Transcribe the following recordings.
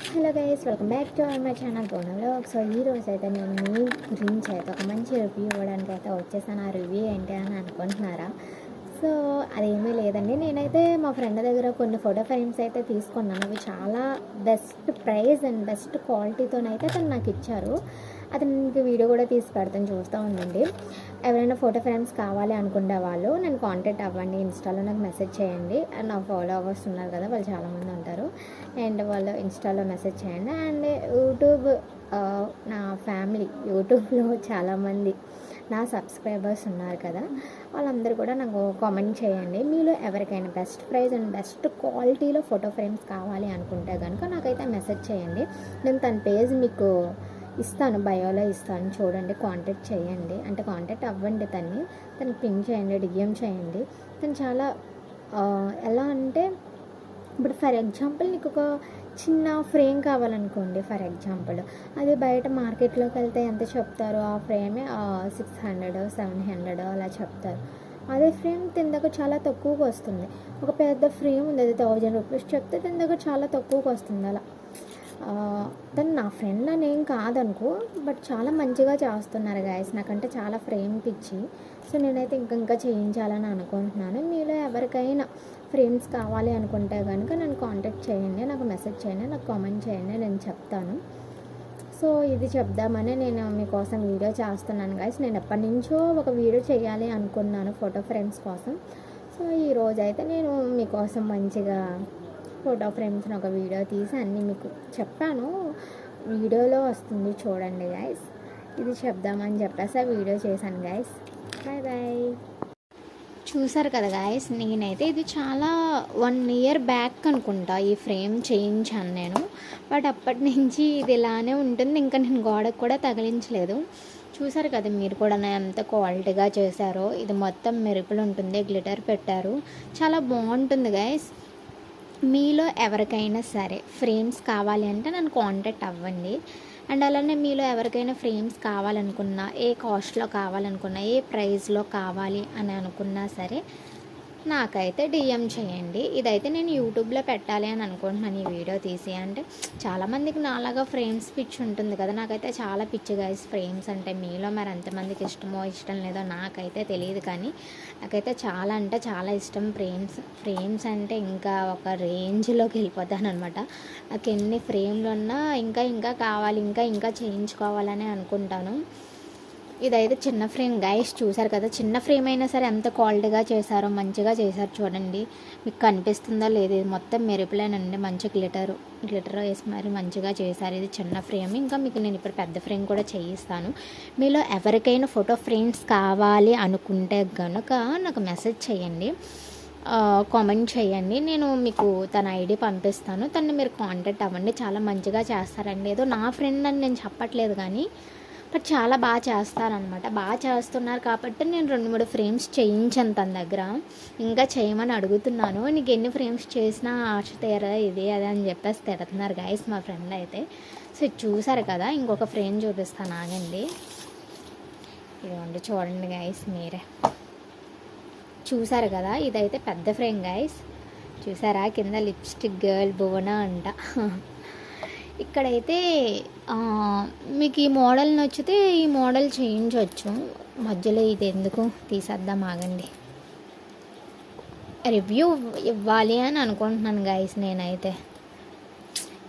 Hello guys welcome back to my channel బోనంలో సో ఈ రోజు అయితే నేను మీ గురించి అయితే ఒక మంచి రివ్యూ ఇవ్వడానికి అయితే వచ్చేసాను ఆ రివ్యూ ఏంటి అని అనుకుంటున్నారా? సో అదేమీ లేదండి. నేనైతే మా ఫ్రెండ్ దగ్గర కొన్ని ఫోటో ఫ్రేమ్స్ అయితే తీసుకున్నాను. అవి చాలా బెస్ట్ ప్రైస్ అండ్ బెస్ట్ క్వాలిటీతోనైతే తను నాకు ఇచ్చారు. అతను మీకు వీడియో కూడా తీసి పెడతాను చూస్తూ ఉండండి. ఎవరైనా ఫోటో ఫ్రేమ్స్ కావాలి అనుకునే వాళ్ళు నేను కాంటాక్ట్ అవ్వండి ఇన్స్టాలో నాకు మెసేజ్ చేయండి. అండ్ నా ఫాలోవర్స్ ఉన్నారు కదా వాళ్ళు చాలామంది ఉంటారు. అండ్ వాళ్ళు ఇన్స్టాలో మెసేజ్ చేయండి. అండ్ యూట్యూబ్ నా ఫ్యామిలీ యూట్యూబ్లో చాలామంది నా సబ్స్క్రైబర్స్ ఉన్నారు కదా వాళ్ళందరూ కూడా నాకు కామెంట్ చేయండి. మీలో ఎవరికైనా బెస్ట్ ప్రైస్ అండ్ బెస్ట్ క్వాలిటీలో ఫోటో ఫ్రేమ్స్ కావాలి అనుకుంటే కనుక నాకైతే మెసేజ్ చేయండి. నేను తన పేజ్ మీకు ఇస్తాను బయోలో ఇస్తాను. చూడండి కాంటాక్ట్ చేయండి. అంటే కాంటాక్ట్ అవ్వండి తన్ని. తను పింక్ చేయండి డిఎం చేయండి. తను చాలా ఎలా అంటే ఇప్పుడు ఫర్ ఎగ్జాంపుల్ నీకు ఒక చిన్న ఫ్రేమ్ కావాలనుకోండి ఫర్ ఎగ్జాంపుల్ అది బయట మార్కెట్లోకి వెళ్తే ఎంత చెప్తారు? ఆ ఫ్రేమే సిక్స్ హండ్రెడ్ సెవెన్ హండ్రెడ్ అలా చెప్తారు. అదే ఫ్రేమ్ తిన చాలా తక్కువగా వస్తుంది. ఒక పెద్ద ఫ్రేమ్ ఉంది అది థౌజండ్ రూపీస్ చెప్తే తిన చాలా తక్కువగా వస్తుంది అలా. దాన్ని నా ఫ్రెండ్ అని ఏం కాదనుకో బట్ చాలా మంచిగా చేస్తున్నారు గాయస్ నాకంటే చాలా ఫ్రేమ్ పిచ్చి సో నేనైతే ఇంకా ఇంకా చేయించాలని అనుకుంటున్నాను. మీలో ఎవరికైనా ఫ్రేమ్స్ కావాలి అనుకుంటే కనుక నన్ను కాంటాక్ట్ చేయండి నాకు మెసేజ్ చేయండి నాకు కామెంట్ చేయండి నేను చెప్తాను. సో ఇది చెప్దామని నేను మీకోసం వీడియో చేస్తున్నాను గాయస్ నేను ఎప్పటి నుంచో ఒక వీడియో చేయాలి అనుకున్నాను ఫోటో ఫ్రేమ్స్ కోసం. సో ఈ అయితే నేను మీకోసం మంచిగా ఫోటో ఫ్రేమ్స్ని ఒక వీడియో తీసి అన్నీ మీకు చెప్పాను. వీడియోలో వస్తుంది చూడండి గాయస్ ఇది చెప్దామని చెప్పేసి ఆ వీడియో చేశాను గైస్ బాయ్ బాయ్ చూసారు కదా గాయస్ నేనైతే ఇది చాలా వన్ ఇయర్ బ్యాక్ అనుకుంటా ఈ ఫ్రేమ్ చేయించాను నేను. బట్ అప్పటి నుంచి ఇది ఇలానే ఉంటుంది. ఇంకా నేను గోడకు కూడా తగిలించలేదు. చూసారు కదా మీరు కూడా నా ఎంత క్వాలిటీగా చేశారో. ఇది మొత్తం మెరుపులు ఉంటుంది గ్లిటర్ పెట్టారు. చాలా బాగుంటుంది గాయస్ మీలో ఎవరికైనా సరే ఫ్రేమ్స్ కావాలి అంటే నన్ను కాంటాక్ట్ అవ్వండి. అండ్ అలానే మీలో ఎవరికైనా ఫ్రేమ్స్ కావాలనుకున్నా ఏ కాస్ట్లో కావాలనుకున్నా ఏ ప్రైస్లో కావాలి అని అనుకున్నా సరే నాకైతే డిఎం చేయండి. ఇదైతే నేను యూట్యూబ్లో పెట్టాలి అని అనుకుంటున్నాను ఈ వీడియో తీసి. అంటే చాలామందికి నాలాగా ఫ్రేమ్స్ పిచ్చి ఉంటుంది కదా. నాకైతే చాలా పిచ్చి గైస్ ఫ్రేమ్స్ అంటే మీలో మరి ఎంతమందికి ఇష్టమో ఇష్టం లేదో నాకైతే తెలియదు కానీ నాకైతే చాలా అంటే చాలా ఇష్టం ఫ్రేమ్స్ ఫ్రేమ్స్ అంటే ఇంకా ఒక రేంజ్లోకి వెళ్ళిపోతాను అనమాట నాకు ఎన్ని ఫ్రేమ్లు ఉన్నా ఇంకా ఇంకా కావాలి ఇంకా ఇంకా చేయించుకోవాలని అనుకుంటాను. ఇదైతే చిన్న ఫ్రేమ్. గైస్ చూసారు కదా చిన్న ఫ్రేమ్ అయినా సరే ఎంత క్వాలిటీగా చేశారో మంచిగా చేశారు చూడండి. మీకు కనిపిస్తుందో లేదు ఇది మొత్తం మెరుపులేనండి మంచి గ్లిటర్ గ్లిటర్ వేసి మరి మంచిగా చేశారు. ఇది చిన్న ఫ్రేమ్. ఇంకా మీకు నేను ఇప్పుడు పెద్ద ఫ్రేమ్ కూడా చేయిస్తాను. మీలో ఎవరికైనా ఫోటో ఫ్రేమ్స్ కావాలి అనుకుంటే గనుక నాకు మెసేజ్ చేయండి. కామెంట్ చేయండి. నేను మీకు తన ఐడి పంపిస్తాను. తను మీరు కాంటాక్ట్ అవ్వండి. చాలా మంచిగా చేస్తారండి. ఏదో నా ఫ్రెండ్ అని నేను చెప్పట్లేదు కానీ బట్ చాలా బాగా చేస్తారనమాట బాగా చేస్తున్నారు కాబట్టి నేను రెండు మూడు ఫ్రేమ్స్ చేయించాను తన దగ్గర. ఇంకా చేయమని అడుగుతున్నాను. నీకు ఎన్ని ఫ్రేమ్స్ చేసినా ఆశ తీరా ఇది అదే అని చెప్పేసి తిడుతున్నారు గైస్ మా ఫ్రెండ్ అయితే. సో చూసారు కదా ఇంకొక ఫ్రేమ్ చూపిస్తాను ఆగండి. ఇదిగోండి చూడండి గైస్ మీరే. చూసారు కదా ఇదైతే పెద్ద ఫ్రేమ్ గైస్ చూసారా? కింద లిప్స్టిక్ గర్ల్ భువన అంట. ఇక్కడైతే మీకు ఈ మోడల్ నచ్చితే ఈ మోడల్ చేయించవచ్చు మధ్యలో ఇది ఎందుకు? తీసేద్దాం ఆగండి. రివ్యూ ఇవ్వాలి అని అనుకుంటున్నాను గైస్ నేనైతే.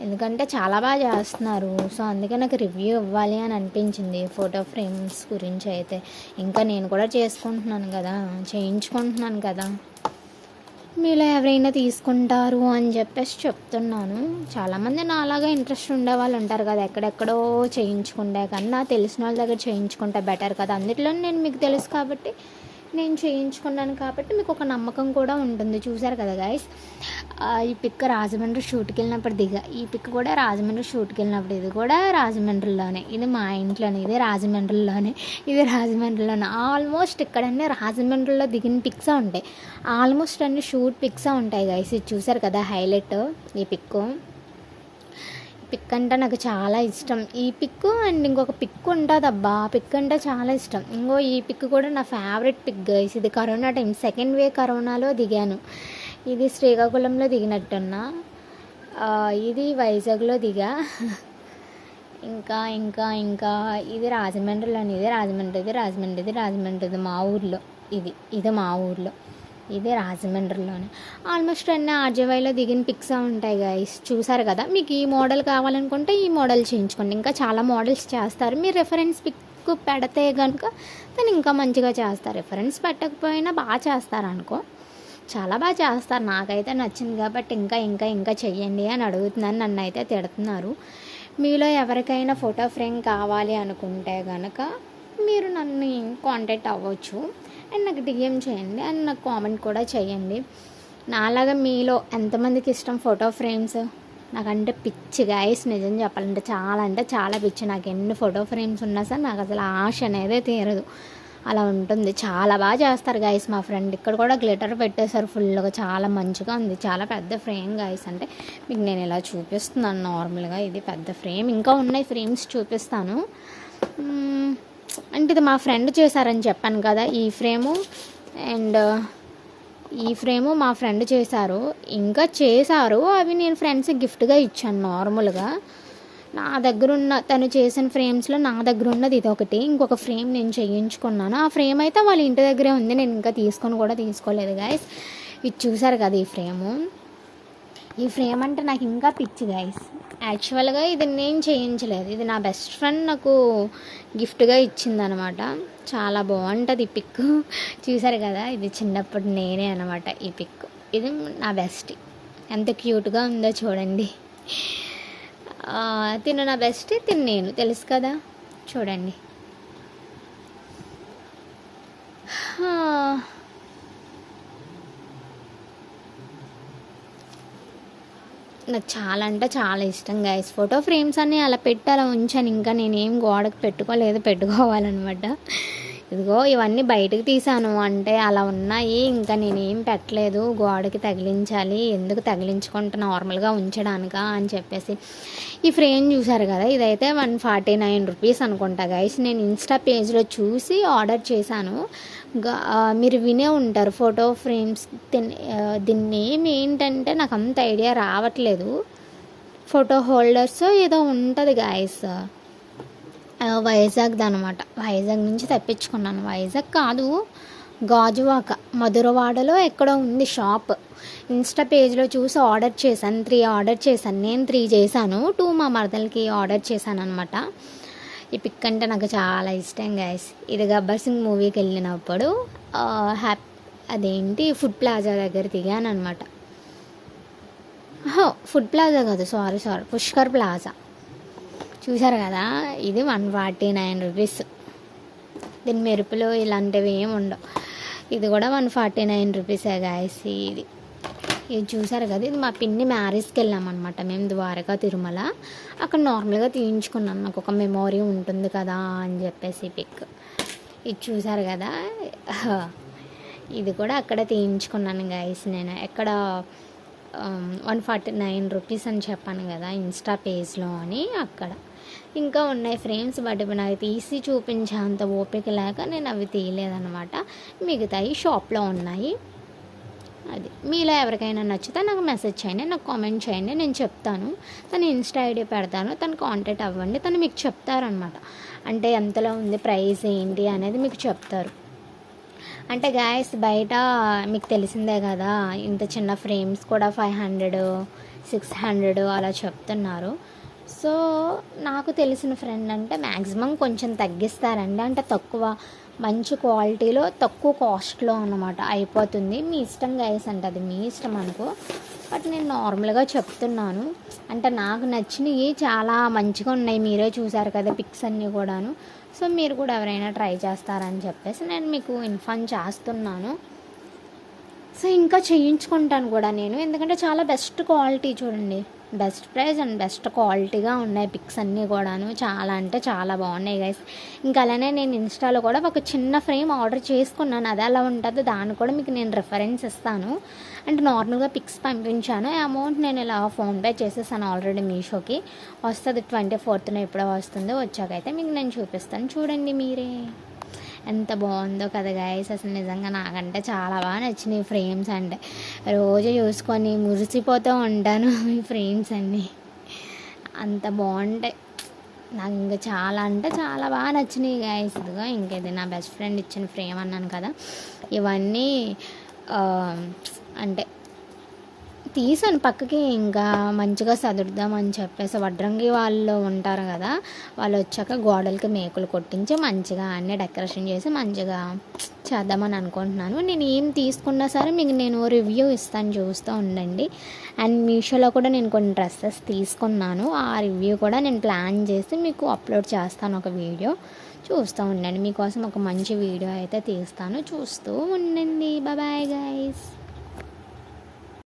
ఎందుకంటే చాలా బాగా చేస్తున్నారు. సో అందుకే నాకు రివ్యూ ఇవ్వాలి అని అనిపించింది ఫోటో ఫ్రేమ్స్ గురించి అయితే. ఇంకా నేను కూడా చేసుకుంటున్నాను కదా. చేయించుకుంటున్నాను కదా. మీలో ఎవరైనా తీసుకుంటారు అని చెప్పేసి చెప్తున్నాను. చాలామంది నాలాగా ఇంట్రెస్ట్ ఉండే వాళ్ళు ఉంటారు కదా ఎక్కడెక్కడో చేయించుకుంటే కన్నా తెలిసిన వాళ్ళ దగ్గర చేయించుకుంటే బెటర్ కదా. అందులో నేను మీకు తెలుసు కాబట్టి నేను చేయించుకున్నాను కాబట్టి మీకు ఒక నమ్మకం కూడా ఉంటుంది. చూసారు కదా గాయస్ ఈ పిక్ రాజమండ్రి షూట్కి వెళ్ళినప్పుడు దిగ. ఈ పిక్ కూడా రాజమండ్రి షూట్కి వెళ్ళినప్పుడు ఇది కూడా రాజమండ్రిలోనే. ఇది మా ఇంట్లోనే ఇది రాజమండ్రిలోనే ఇది రాజమండ్రిలోనే. ఆల్మోస్ట్ ఇక్కడన్నీ రాజమండ్రిలో దిగిన పిక్స్ ఉంటాయి. ఆల్మోస్ట్ అన్ని షూట్ పిక్స్ ఉంటాయి గాయస్ ఇది చూసారు కదా హైలైట్ ఈ పిక్ పిక్ అంటే నాకు చాలా ఇష్టం. ఈ పిక్ అండ్ ఇంకొక పిక్ ఉంటుంది అబ్బా పిక్ అంటే చాలా ఇష్టం. ఇంకో ఈ పిక్ కూడా నా ఫేవరెట్ పిక్ గైస్. ఇది కరోనా టైం. సెకండ్ వే కరోనాలో దిగాను. ఇది శ్రీకాకుళంలో దిగినట్టున్నా. ఇది వైజాగ్లో దిగా. ఇంకా ఇంకా ఇంకా. ఇది రాజమండ్రిలోని ఇది రాజమండ్రి ఇది రాజమండ్రి ఇది రాజమండ్రి ఇది మా ఊర్లో. ఇది ఇది మా ఊర్లో. ఇది రాజమండ్రిలోనే. ఆల్మోస్ట్ అన్ని ఆర్జేవైలో దిగిన పిక్స్ ఉంటాయి గైస్ చూసారు కదా? మీకు ఈ మోడల్ కావాలనుకుంటే ఈ మోడల్ చేయించుకోండి. ఇంకా చాలా మోడల్స్ చేస్తారు. మీరు రిఫరెన్స్ పిక్ పెడితే కనుక దాన్ని ఇంకా మంచిగా చేస్తారు. రిఫరెన్స్ పెట్టకపోయినా బాగా చేస్తారు అనుకో. చాలా బాగా చేస్తారు. నాకైతే నచ్చింది కాబట్టి ఇంకా ఇంకా ఇంకా చెయ్యండి అని అడుగుతున్నాను నన్ను అయితే తిడుతున్నారు. మీలో ఎవరికైనా ఫోటో ఫ్రేమ్ కావాలి అనుకుంటే కనుక మీరు నన్ను కాంటాక్ట్ అవ్వచ్చు. అండ్ నాకు డిఎం చేయండి అండ్ నాకు కామెంట్ కూడా చేయండి. నాలాగా మీలో ఎంతమందికి ఇష్టం ఫోటో ఫ్రేమ్స్? నాకంటే పిచ్చి గాయస్ నిజం చెప్పాలంటే చాలా అంటే చాలా పిచ్చి. నాకు ఎన్ని ఫోటో ఫ్రేమ్స్ ఉన్నా సరే నాకు అసలు ఆశ అనేది తీరదు. అలా ఉంటుంది. చాలా బాగా చేస్తారు గాయస్ మా ఫ్రెండ్ ఇక్కడ కూడా గ్లిటర్ పెట్టేశారు ఫుల్గా చాలా మంచిగా ఉంది. చాలా పెద్ద ఫ్రేమ్ గాయస్ అంటే మీకు నేను ఇలా చూపిస్తున్నాను. నార్మల్గా ఇది పెద్ద ఫ్రేమ్ ఇంకా ఉన్నాయి ఫ్రేమ్స్ చూపిస్తాను. అంటే ఇది మా ఫ్రెండ్ చేశారని చెప్పాను కదా ఈ ఫ్రేము. అండ్ ఈ ఫ్రేము మా ఫ్రెండ్ చేశారు. ఇంకా చేశారు. అవి నేను ఫ్రెండ్స్కి గిఫ్ట్గా ఇచ్చాను నార్మల్గా. నా దగ్గర ఉన్న తను చేసిన ఫ్రేమ్స్లో నా దగ్గర ఉన్నది ఇది ఒకటి. ఇంకొక ఫ్రేమ్ నేను చేయించుకున్నాను. ఆ ఫ్రేమ్ అయితే వాళ్ళ ఇంటి దగ్గరే ఉంది. నేను ఇంకా తీసుకొని కూడా తీసుకోలేదు గాయస్ ఇది చూసారు కదా ఈ ఫ్రేము. ఈ ఫ్రేమ్ అంటే నాకు ఇంకా పిచ్చి గాయస్ యాక్చువల్గా ఇది నేను చేయించలేదు. ఇది నా బెస్ట్ ఫ్రెండ్ నాకు గిఫ్ట్గా ఇచ్చిందనమాట. చాలా బాగుంటుంది ఈ పిక్ చూసారు కదా? ఇది చిన్నప్పుడు నేనే అనమాట ఈ పిక్ ఇది నా బెస్ట్ ఎంత క్యూట్గా ఉందో చూడండి. తిను నా బెస్ట్ తిను నేను. తెలుసు కదా? చూడండి. నాకు చాలా అంటే చాలా ఇష్టం గైస్ ఫోటో ఫ్రేమ్స్ అన్నీ అలా పెట్టి అలా ఉంచాను. ఇంకా నేనేం గోడకు పెట్టుకోలేదు పెట్టుకోవాలన్నమాట. ఇదిగో ఇవన్నీ బయటకు తీసాను అంటే అలా ఉన్నాయి. ఇంకా నేనేం పెట్టలేదు. గోడకి తగిలించాలి. ఎందుకు తగిలించుకుంటా? నార్మల్గా ఉంచడానికా? అని చెప్పేసి. ఈ ఫ్రేమ్ చూసారు కదా? ఇదైతే వన్ ఫార్టీ నైన్ రూపీస్ అనుకుంటా గైస్ నేను ఇన్స్టా పేజ్లో చూసి ఆర్డర్ చేశాను. మీరు వినే ఉంటారు ఫోటో ఫ్రేమ్స్. దీన్ని దీని నేమ్ ఏంటంటే నాకు అంత ఐడియా రావట్లేదు. ఫోటో హోల్డర్స్ ఏదో ఉంటుంది గాయస్ వైజాగ్ది అనమాట వైజాగ్ నుంచి తెప్పించుకున్నాను. వైజాగ్ కాదు గాజువాక మధురవాడలో ఎక్కడో ఉంది షాప్. ఇన్స్టా పేజ్లో చూసి ఆర్డర్ చేశాను త్రీ ఆర్డర్ చేశాను. నేను త్రీ చేశాను టూ మా మరదలకి ఆర్డర్ చేశాను అనమాట ఈ పిక్ అంటే నాకు చాలా ఇష్టం గైస్ ఇది గబ్బర్ సింగ్ మూవీకి వెళ్ళినప్పుడు హ్యాప్ అదేంటి ఫుడ్ ప్లాజా దగ్గర దిగాను అనమాట ఫుడ్ ప్లాజా కాదు సారీ సారీ పుష్కర్ ప్లాజా. చూసారు కదా? ఇది వన్ ఫార్టీ నైన్ రూపీస్. దీని మెరుపులు ఇలాంటివి ఏమి ఉండవు. ఇది కూడా వన్ ఫార్టీ నైన్ రూపీసే గాయస్ ఇది. ఇది చూసారు కదా? ఇది మా పిన్ని మ్యారేజ్కి వెళ్ళామన్నమాట మేము ద్వారకా తిరుమల. అక్కడ నార్మల్గా తీయించుకున్నాను నాకు ఒక మెమోరీ ఉంటుంది కదా అని చెప్పేసి పిక్. ఇది చూసారు కదా? ఇది కూడా అక్కడ తీయించుకున్నాను గైస్ నేను. ఎక్కడ వన్ ఫార్టీ నైన్ రూపీస్ అని చెప్పాను కదా ఇన్స్టా పేజ్లో అని అక్కడ. ఇంకా ఉన్నాయి ఫ్రేమ్స్ బట్ ఇప్పుడు నాకు తీసి చూపించే అంత ఓపిక లేక నేను అవి తీయలేదనమాట మిగతాయి షాప్లో ఉన్నాయి. అది. మీలో ఎవరికైనా నచ్చితే నాకు మెసేజ్ చేయండి నాకు కామెంట్ చేయండి నేను చెప్తాను. తను ఇన్స్టా ఐడి పెడతాను తను కాంటాక్ట్ అవ్వండి తను మీకు చెప్తారనమాట అంటే ఎంతలో ఉంది ప్రైస్ ఏంటి అనేది మీకు చెప్తారు. అంటే గాయస్ బయట మీకు తెలిసిందే కదా ఇంత చిన్న ఫ్రేమ్స్ కూడా ఫైవ్ హండ్రెడ్ సిక్స్ హండ్రెడ్ అలా చెప్తున్నారు. సో నాకు తెలిసిన ఫ్రెండ్ అంటే మ్యాక్సిమం కొంచెం తగ్గిస్తారండి. అంటే తక్కువ మంచి క్వాలిటీలో తక్కువ కాస్ట్లో అన్నమాట అయిపోతుంది. మీ ఇష్టం గైస్ అంటే అది మీ ఇష్టం అనుకో. బట్ నేను నార్మల్గా చెప్తున్నాను. అంటే నాకు నచ్చినవి చాలా మంచిగా ఉన్నాయి. మీరే చూసారు కదా పిక్స్ అన్నీ కూడాను. సో మీరు కూడా ఎవరైనా ట్రై చేస్తారని చెప్పేసి నేను మీకు ఇన్ఫార్మ్ చేస్తున్నాను. సో ఇంకా చేయించుకుంటాను కూడా నేను. ఎందుకంటే చాలా బెస్ట్ క్వాలిటీ చూడండి. బెస్ట్ ప్రైస్ అండ్ బెస్ట్ క్వాలిటీగా ఉన్నాయి పిక్స్ అన్నీ కూడాను. చాలా అంటే చాలా బాగున్నాయి గైస్ ఇంకా అలానే నేను ఇన్స్టాలో కూడా ఒక చిన్న ఫ్రేమ్ ఆర్డర్ చేసుకున్నాను. అది ఎలా ఉంటుందో దాన్ని కూడా మీకు నేను రిఫరెన్స్ ఇస్తాను. అంటే నార్మల్గా పిక్స్ పంపించాను. అమౌంట్ నేను ఇలా ఫోన్పే చేసేసాను ఆల్రెడీ మీషోకి. వస్తుంది ట్వంటీ ఫోర్త్న ఎప్పుడో వస్తుందో. వచ్చాకైతే మీకు నేను చూపిస్తాను. చూడండి మీరే. ఎంత బాగుందో కదా గాయస్ అసలు నిజంగా నాకంటే చాలా బాగా నచ్చినాయి ఫ్రేమ్స్ అంటే. రోజు చూసుకొని మురిసిపోతూ ఉంటాను ఈ ఫ్రేమ్స్ అన్నీ. అంత బాగుంటాయి. నాకు ఇంకా చాలా అంటే చాలా బాగా నచ్చినాయి గాయస్ ఇదిగో ఇంకేది నా బెస్ట్ ఫ్రెండ్ ఇచ్చిన ఫ్రేమ్ అన్నాను కదా. ఇవన్నీ అంటే తీసాను పక్కకి ఇంకా మంచిగా సదురుదామని చెప్పేసి. వడ్రంగి వాళ్ళు ఉంటారు కదా వాళ్ళు వచ్చాక గోడలకి మేకులు కొట్టించి మంచిగా అన్నీ డెకరేషన్ చేసి మంచిగా చేద్దామని అనుకుంటున్నాను. నేను ఏం తీసుకున్నా సరే మీకు నేను రివ్యూ ఇస్తాను చూస్తూ ఉండండి. అండ్ మీషోలో కూడా నేను కొన్ని డ్రెస్సెస్ తీసుకున్నాను. ఆ రివ్యూ కూడా నేను ప్లాన్ చేసి మీకు అప్లోడ్ చేస్తాను ఒక వీడియో. చూస్తూ ఉండండి. మీకోసం ఒక మంచి వీడియో అయితే తీస్తాను. చూస్తూ ఉండండి. Bye guys